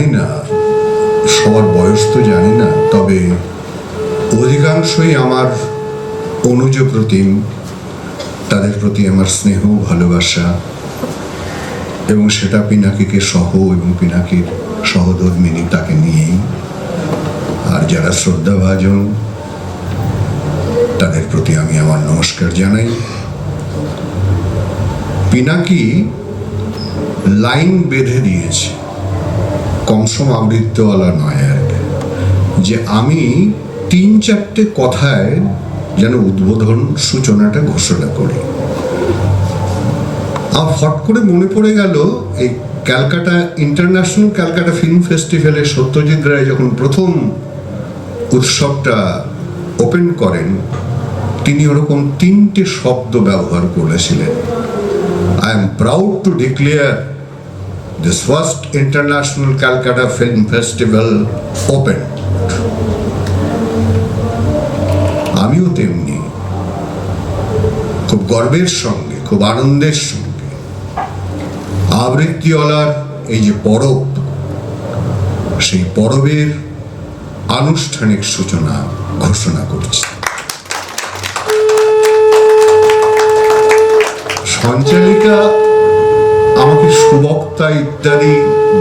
জানি না। সবার বয়স তো জানি না, তবে অধিকাংশই আমার অনুজ প্রতিম, তাদের প্রতি আমার স্নেহ, ভালোবাসা এবং সেটা পিনাকিকে সহ এবং পিনাকির সহধর্মিনী তাকে নিয়েই। আর যারা শ্রদ্ধাভাজন, তাদের প্রতি আমি আমার নমস্কার জানাই। পিনাকি লাইন বেঁধে দিয়েছে। কমসম আবৃত্তওয়ালা নয় আর। যে আমি তিন চারটে কথায় যেন উদ্বোধন সূচনাটা ঘোষণা করি আমার ফট করে মনে পড়ে গেল, এই ক্যালকাটা, ইন্টারন্যাশনাল ক্যালকাটা ফিল্ম ফেস্টিভ্যালে সত্যজিৎ রায় যখন প্রথম উৎসবটা ওপেন করেন, তিনি ওরকম তিনটে শব্দ ব্যবহার করেছিলেন I am proud to declare this first international Calcutta film festival open আমিও তেমনি। খুব গর্বের সঙ্গে, খুব আনন্দের সঙ্গে। আবৃত্তিওয়ালার এই যে পরব, সেই পরবের আনুষ্ঠানিক সূচনা ঘোষণা করছি। সঞ্চালিকা সুবক্তা ইত্যাদি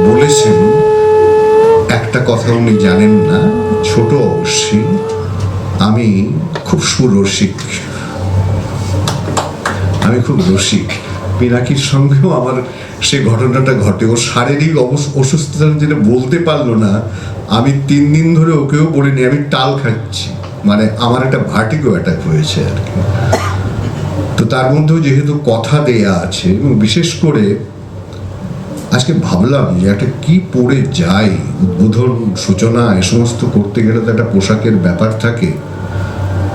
বলেছেন, একটা কথা উনি জানেন না, ছোট অবশ্যই আমি খুব সুরসিক। আমি খুব রসিক। পিনাকির সঙ্গেও আমার সে ঘটনাটা ঘটে। ও শারীরিক অসুস্থতার যেটা বলতে পারল না, আমি তিন দিন ধরে ওকেও বলিনি, আমি টাল খাচ্ছি। মানে আমার একটা ভার্টিগো অ্যাটাক হয়েছে আর কি। তো তার মধ্যেও যেহেতু কথা দেয়া আছে, এবং বিশেষ করে আজকে ভাবলাম যে একটা কি পরে যাই উদ্বোধন সূচনা, এ সমস্ত করতে গেলে তো একটা পোশাকের ব্যাপার থাকে।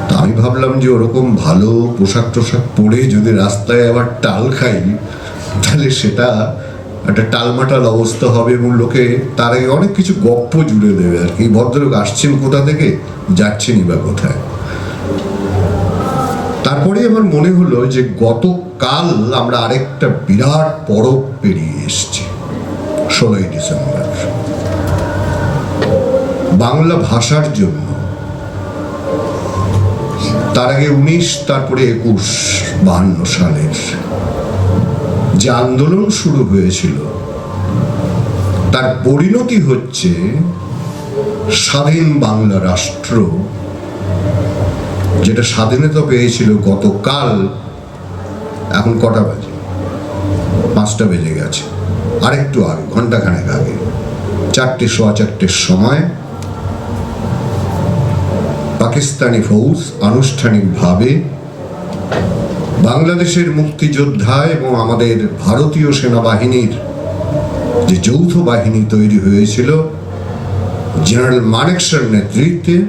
তা আমি ভাবলাম যে ওরকম ভালো পোশাক টোশাক পরে যদি রাস্তায় আবার টাল খাই, তাহলে সেটা একটা টালমাটাল অবস্থা হবে এবং লোকে তার আগে অনেক কিছু গপ্প জুড়ে দেবে আর কি। ভদ্রলোক আসছেন কোথা থেকে? যাচ্ছেনই বা কোথায়? তারপরে আমার মনে হলো যে গতকাল আমরা আরেকটা বিরাট পরব পেরিয়ে এসেছি, ষোলোই ডিসেম্বর। বাংলা ভাষার জন্য। তার আগে উনিশ, তারপরে একুশ, বাহান্ন সালের যে আন্দোলন শুরু হয়েছিল, তার পরিণতি হচ্ছে স্বাধীন বাংলা রাষ্ট্র, যেটা স্বাধীনতা পেয়েছিল গতকাল এখন কটা বাজে? পাঁচটা বেজে গেছে। আরেকটু আগে ঘন্টাখানেক আগে। চারটে সোয়া চারটের সময় পাকিস্তানি ফৌজ আনুষ্ঠানিকভাবে বাংলাদেশের মুক্তিযোদ্ধা এবং আমাদের ভারতীয় সেনাবাহিনীর যে যৌথ বাহিনী তৈরি হয়েছিল, জেনারেল মানেকশার নেতৃত্বে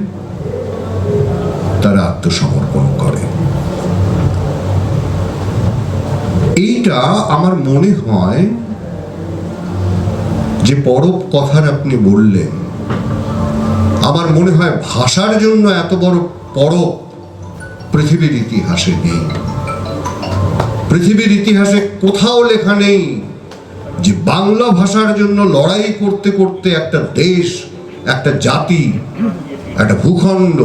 তারা আত্মসমর্পণ করে। এইটা আমার মনে হয় যে পরব কথার আপনি বললেন। আমার মনে হয় ভাষার জন্য এত বড় পরব পৃথিবীর ইতিহাসে নেই। পৃথিবীর ইতিহাসে কোথাও লেখা নেই যে বাংলা ভাষার জন্য লড়াই করতে করতে একটা দেশ, একটা জাতি, একটা ভূখণ্ড,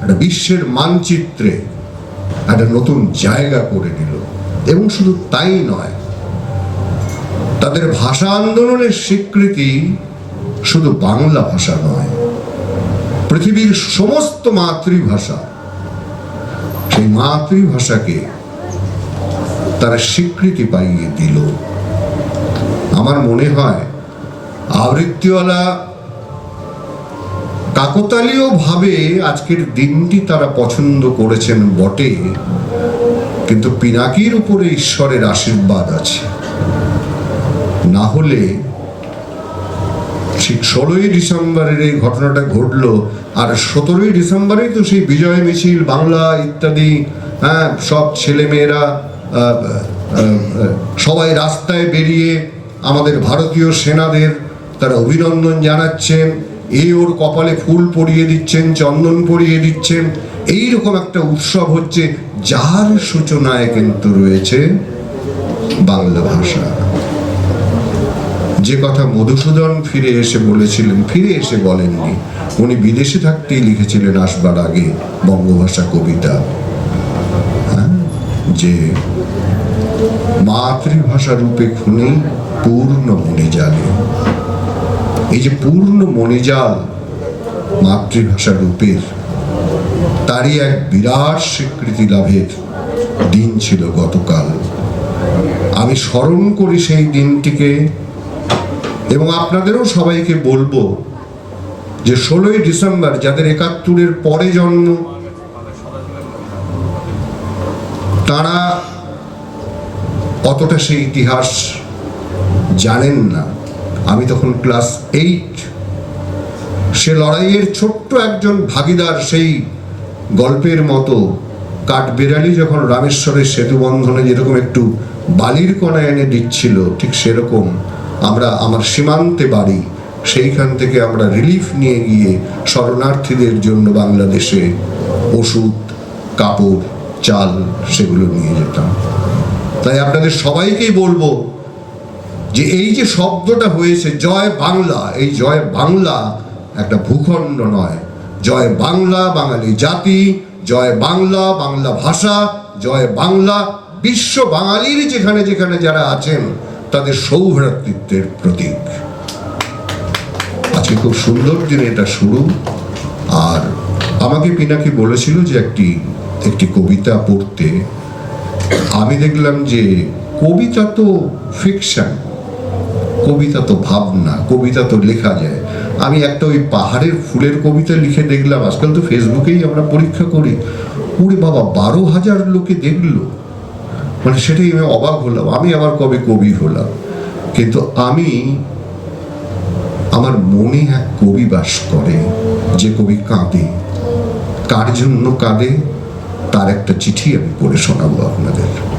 একটা বিশ্বের মানচিত্রে একটা নতুন জায়গা করে নিল। এবং শুধু তাই নয়, তাদের ভাষা আন্দোলনের স্বীকৃতি শুধু বাংলা ভাষা নয়, পৃথিবীর সমস্ত মাতৃভাষা, সেই মাতৃভাষাকে তারা স্বীকৃতি পাইয়ে দিল। আমার মনে হয়, আবৃত্তিওয়ালা কাকতালীয় ভাবে আজকের দিনটি তারা পছন্দ করেছেন বটে। কিন্তু পিনাকির উপরে ঈশ্বরের আশীর্বাদ আছে। না হলে ঠিক ষোলোই ডিসেম্বরের এই ঘটনাটা ঘটলো, আর সতেরোই ডিসেম্বরেই তো সেই বিজয় মিছিল, বাংলা ইত্যাদি হ্যাঁ সব ছেলেমেয়েরা সবাই রাস্তায় বেরিয়ে আমাদের ভারতীয় সেনাদের তারা অভিনন্দন জানাচ্ছেন। এই ওর কপালে ফুল পরিয়ে দিচ্ছেন, চন্দন পরিয়ে দিচ্ছেন। এই রকম একটা উৎসব হচ্ছে, যার সূচনায় কিন্তু রয়েছে বাংলা ভাষা। যে কথা মধুসূদন ফিরে এসে বলেছিলেন, ফিরে এসে বলেননি। উনি বিদেশে থাকতেই লিখেছিলেন আসবার আগে বঙ্গভাষা কবিতা। হ্যাঁ? যে মাতৃভাষা রূপে খুনে পূর্ণ মণিজালে এই যে পূর্ণ মণিজাল মাতৃভাষা রূপের, তারই এক বিরাট স্বীকৃতি লাভের দিন ছিল গতকাল। আমি স্মরণ করি সেই দিনটিকে এবং আপনাদেরও সবাইকে বলব যে ষোলোই ডিসেম্বর, যাদের একাত্তরের পরে জন্ম, তারা অতটা সেই ইতিহাস জানেন না। আমি তখন ক্লাস এইট, সে লড়াইয়ের ছোট্ট একজন ভাগিদার সেই গল্পের মতো কাঠ কাঠবেড়ালি যখন রামেশ্বরের সেতু বন্ধনে যেরকম একটু বালির কণা এনে দিচ্ছিল, ঠিক সেরকম আমরা আমার সীমান্তে বাড়ি, সেইখান থেকে আমরা রিলিফ নিয়ে গিয়ে শরণার্থীদের জন্য বাংলাদেশে ওষুধ, কাপড়, চাল, সেগুলো নিয়ে যেতাম। তাই আপনাদের সবাইকেই বলব যে এই যে শব্দটা হয়েছে, জয় বাংলা, এই জয় বাংলা একটা ভূখণ্ড নয়। জয় বাংলা বাঙালি জাতি, জয় বাংলা বাংলা ভাষা, জয় বাংলা বিশ্ব বাঙালির যেখানে যেখানে যারা আছেন, তাদের সৌভ্রাতৃত্বের প্রতীক। আজকে খুব সুন্দর দিনে এটা শুরু। আর আমাকে পিনাকি বলেছিল যে একটি একটি কবিতা পড়তে। আমি দেখলাম যে কবিতা তো ফিকশন কবিতা তো ভাবনা, কবিতা তো লেখা যায়। আমি একটা ওই পাহাড়ের ফুলের কবিতা লিখে দেখলাম, আজকাল তো ফেসবুকেই আমরা পরীক্ষা করি। ওরে বাবা, বারো হাজার লোকে দেখল। মানে সেটাই আমি অবাক হলাম, আমি আবার কবে কবি হলাম। কিন্তু আমি, আমার মনে এক কবি বাস করে, যে কবি কাঁদে। কার জন্য কাঁদে, তার একটা চিঠি আমি পড়ে শোনাবো আপনাদের।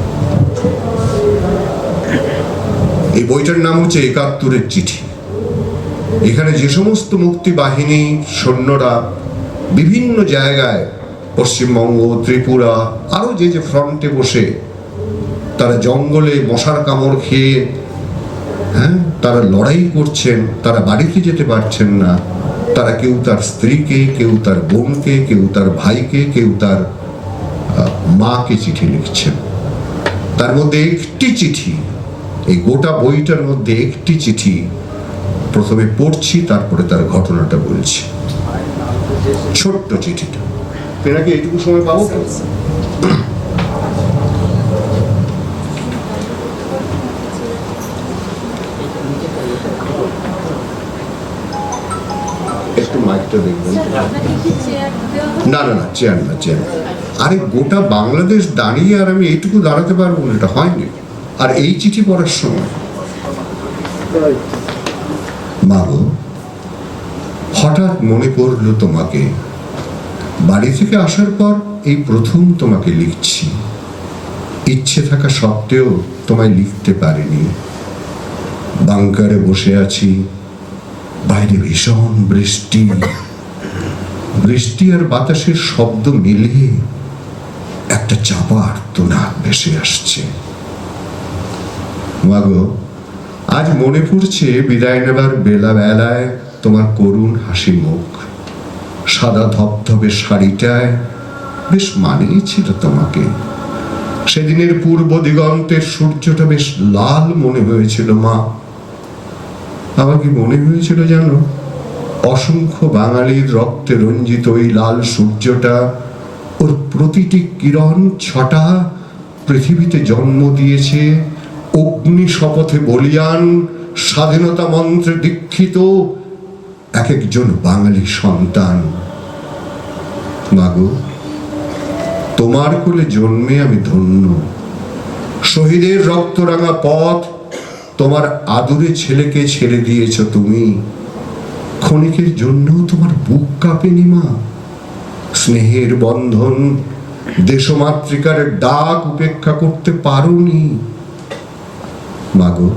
এই বইটার নাম হচ্ছে একাত্তরের চিঠি। এখানে যে সমস্ত মুক্তি বাহিনী, সৈন্যরা বিভিন্ন জায়গায়, পশ্চিমবঙ্গ, ত্রিপুরা আরও যে যে ফ্রন্টে বসে, তারা জঙ্গলে মশার কামড় খেয়ে হ্যাঁ তারা লড়াই করছেন, তারা বাড়িতে যেতে পারছেন না। তারা কেউ তার স্ত্রীকে, কেউ তার বোনকে, কেউ তার ভাইকে, কেউ তার মাকে চিঠি লিখছেন। তার মধ্যে একটি চিঠি এই গোটা বইটার মধ্যে একটি চিঠি প্রথমে পড়ছি তারপরে তার ঘটনাটা বলছি। ছোট্ট চিঠিটা। এইটুকু সময় পাবো? একটু মাইকটা দেখবেন? না না না চেয়ার না চেয়ার না। আরে গোটা বাংলাদেশ দাঁড়িয়ে আর আমি এইটুকু দাঁড়াতে পারব না এটা হয়নি। আর এই চিঠি পড়ার সময় মাগো হঠাৎ মনে পড়ল তোমাকে। বাড়ি থেকে আসার পর এই প্রথম তোমাকে লিখছি। ইচ্ছে থাকা সত্ত্বেও তোমায় লিখতে পারিনি। বাংকারে বসে আছি। বাইরে ভীষণ বৃষ্টি। বৃষ্টি আর বাতাসের শব্দ মিলে একটা চাপা আর্তনাদ ভেসে আসছে। মাগো আজ মনে পড়ছে, বিদায় নেবার বেলা বেলায় তোমার করুণ হাসি মুখ। সাদা ধপধপে শাড়িটায় বেশ মানিয়েছিল তোমাকে। সেদিনের পূর্ব দিগন্তের সূর্যটা বেশ লাল মনে হয়েছিল, মা। আমার কি মনে হয়েছিল জানো? অসংখ্য বাঙালির রক্তে রঞ্জিত ওই লাল সূর্যটা ওর প্রতিটি কিরণ ছটা পৃথিবীতে জন্ম দিয়েছে অগ্নি শপথে বলিয়ান স্বাধীনতা মন্ত্রে দীক্ষিত এক একজন বাঙালি সন্তান। মাগো তোমার কোলে জন্মে আমি ধন্য। শহীদের রক্তরাঙা পথ তোমার আদুরে ছেলেকে ছেড়ে দিয়েছ তুমি। ক্ষণিকের জন্যও তোমার বুক কাঁপেনি মা। স্নেহের বন্ধন দেশমাতৃকার ডাক উপেক্ষা করতে পারোনি মাগো,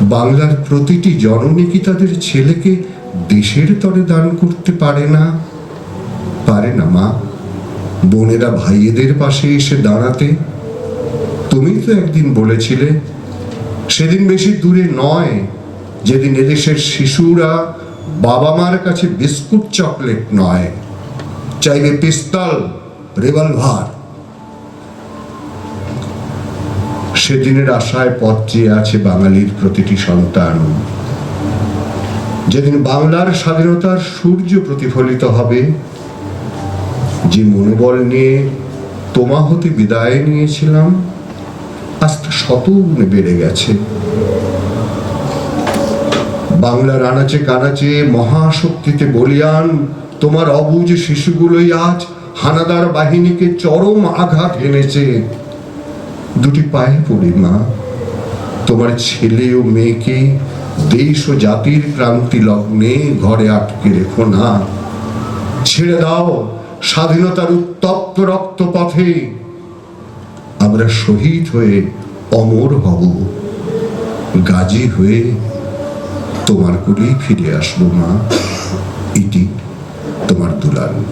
বাংলার প্রতিটি জননী কি তাদের ছেলেকে দেশের তরে দান করতে পারে না? পারে না, মা। বোনেরা ভাইয়েদের পাশে এসে দাঁড়াতে। তুমি তো একদিন বলেছিলে, সেদিন বেশি দূরে নয়, যেদিন এদেশের শিশুরা বাবা মার কাছে বিস্কুট চকলেট নয়। চাইবে পিস্তল, রিভলভার। সেদিনের আশায় পথ চেয়ে আছে বাঙালির প্রতিটি সন্তান। যেদিন বাংলার স্বাধীনতার সূর্য প্রতিফলিত হবে, যে মনোবল নিয়ে তোমা হতে বিদায় নিয়েছিলাম, আজ শতগুণে বেড়ে গেছে। বাংলার আনাচে কানাচে মহাশক্তিতে বলিয়ান, তোমার অবুজ শিশুগুলোই আজ হানাদার বাহিনীকে চরম আঘাত এনেছে দুটি পায়ে পড়ি, মা। তোমার ছেলে ও মেয়েকে দেশ ও জাতির ক্রান্তি লগ্নে ঘরে আটকে রেখো না। ছেড়ে দাও স্বাধীনতার উত্তপ্ত রক্তপথে। আমরা শহীদ হয়ে অমর হব। গাজী হয়ে তোমার কোলেই ফিরে আসব, মা। এটি তোমার দুলাল।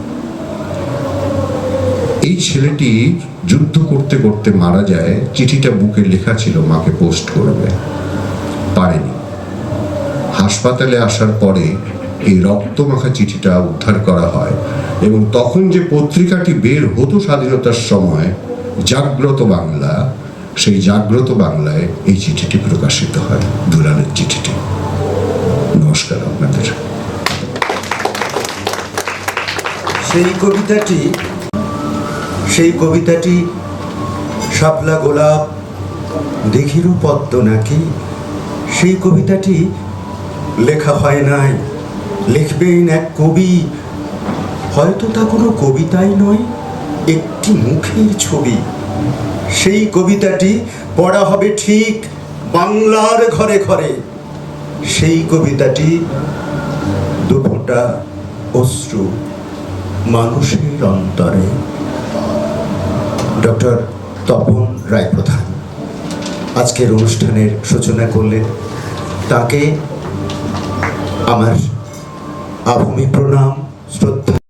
এই ছেলেটি যুদ্ধ করতে করতে মারা যায়, চিঠিটা বুকে লেখা ছিল, মাকে পোস্ট করবে। পারেনি। হাসপাতালে আসার পরে এই রক্তমাখা চিঠিটা উদ্ধার করা হয় এবং তখন যে পত্রিকাটি বের হতো স্বাধীনতার সময়, জাগ্রত বাংলা, সেই জাগ্রত বাংলায় এই চিঠিটি প্রকাশিত হয়, দুলালের চিঠিটি। নমস্কার আপনাদের। সেই কবিতাটি সেই কবিতাটি, শাপলা গোলাপ দেখিরও পদ্ম নাকি? সেই কবিতাটি লেখা হয় নাই লিখবেন এক কবি। হয়তো তা কোনো কবিতাই নয়, একটি মুখের ছবি। সেই কবিতাটি পড়া হবে ঠিক বাংলার ঘরে ঘরে। সেই কবিতাটি দুফোঁটা অশ্রু মানুষের অন্তরে। ডক্টর তপন রায় প্রধান আজকের অনুষ্ঠানের সূচনা করলেন তাকে আমার আভূমি প্রণাম শ্রদ্ধা